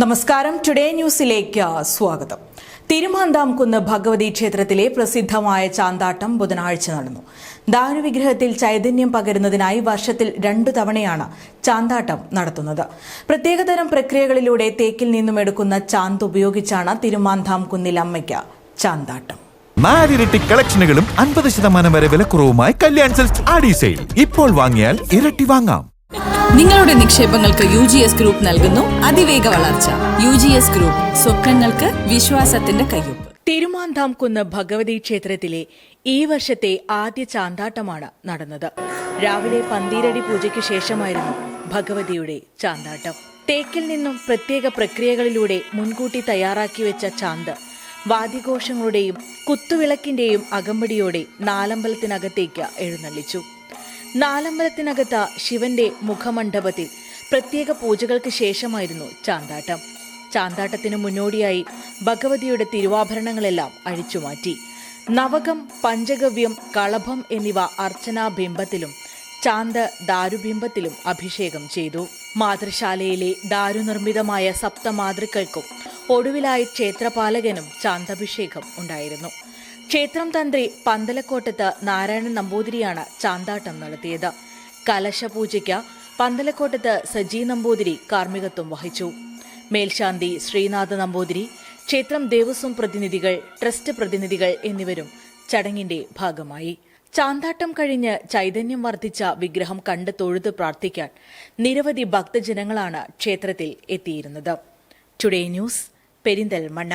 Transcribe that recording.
നമസ്കാരം. ടുഡേ ന്യൂസിലേക്ക് സ്വാഗതം. തിരുമാന്താംകുന്ന് ഭഗവതി ക്ഷേത്രത്തിലെ പ്രസിദ്ധമായ ചാന്താട്ടം ബുധനാഴ്ച നടന്നു. ദാരുവിഗ്രഹത്തിൽ ചൈതന്യം പകരുന്നതിനായി വർഷത്തിൽ രണ്ടു തവണയാണ് ചാന്താട്ടം നടത്തുന്നത്. പ്രത്യേകതരം പ്രക്രിയകളിലൂടെ തേക്കിൽ നിന്നും എടുക്കുന്ന ചാന്ത് ഉപയോഗിച്ചാണ് തിരുമാന്താംകുന്നിൽ അമ്മയ്ക്ക് ചാന്താട്ടം. നാലിരട്ടി കളക്ഷനുകളും അൻപത് ശതമാനം വരെ വിലക്കുറവുമായി കല്യാൺ സെൽസ് ആഡി സെയിൽ. ഇപ്പോൾ വാങ്ങിയാൽ ഇരട്ടി വാങ്ങാം. നിങ്ങളുടെ നിക്ഷേപങ്ങൾക്ക് യു ജി എസ് ഗ്രൂപ്പ് നൽകുന്നു അതിവേഗ വളർച്ച. യു ജി എസ് ഗ്രൂപ്പ് സ്വപ്നങ്ങൾക്ക് വിശ്വാസത്തിന്റെ കയ്യൊപ്പ്. തിരുമാന്താംകുന്ന് ഭഗവതി ക്ഷേത്രത്തിലെ ഈ വർഷത്തെ ആദ്യ ചാന്താട്ടമാണ് നടന്നത്. രാവിലെ പന്തീരടി പൂജയ്ക്ക് ശേഷമായിരുന്നു ഭഗവതിയുടെ ചാന്താട്ടം. തേക്കിൽ നിന്നും പ്രത്യേക പ്രക്രിയകളിലൂടെ മുൻകൂട്ടി തയ്യാറാക്കി വെച്ച ചാന്ത് വാദ്യഘോഷങ്ങളുടെയും കുത്തുവിളക്കിന്റെയും അകമ്പടിയോടെ നാലമ്പലത്തിനകത്തേക്ക് എഴുന്നള്ളിച്ചു. നാലമ്പലത്തിനകത്ത് ശിവന്റെ മുഖമണ്ഡപത്തിൽ പ്രത്യേക പൂജകൾക്ക് ശേഷമായിരുന്നു ചാന്താട്ടം. ചാന്താട്ടത്തിന് മുന്നോടിയായി ഭഗവതിയുടെ തിരുവാഭരണങ്ങളെല്ലാം അഴിച്ചുമാറ്റി. നവകം പഞ്ചഗവ്യം കളഭം എന്നിവ അർച്ചനാ ബിംബത്തിലും ചാന്ത് ദാരുബിംബത്തിലും അഭിഷേകം ചെയ്തു. മാതൃശാലയിലെ ദാരുനിർമ്മിതമായ സപ്തമാതൃക്കൾക്കും ഒടുവിലായി ക്ഷേത്രപാലകനും ചാന്തഭിഷേകം ഉണ്ടായിരുന്നു. ക്ഷേത്രം തന്ത്രി പന്തലക്കോട്ടത്ത് നാരായണൻ നമ്പൂതിരിയാണ് ചാന്താട്ടം നടത്തിയത്. കലശപൂജയ്ക്ക് പന്തലക്കോട്ടത്ത് സജി നമ്പൂതിരി കാർമ്മികത്വം വഹിച്ചു. മേൽശാന്തി ശ്രീനാഥ നമ്പൂതിരി ക്ഷേത്രം ദേവസ്വം പ്രതിനിധികൾ ട്രസ്റ്റ് പ്രതിനിധികൾ എന്നിവരും ചടങ്ങിന്റെ ഭാഗമായി. ചാന്താട്ടം കഴിഞ്ഞ് ചൈതന്യം വർദ്ധിച്ച വിഗ്രഹം കണ്ട് തൊഴുത് പ്രാർത്ഥിക്കാൻ നിരവധി ഭക്തജനങ്ങളാണ് ക്ഷേത്രത്തിൽ എത്തിയിരുന്നത്. Today news Perinthalmanna.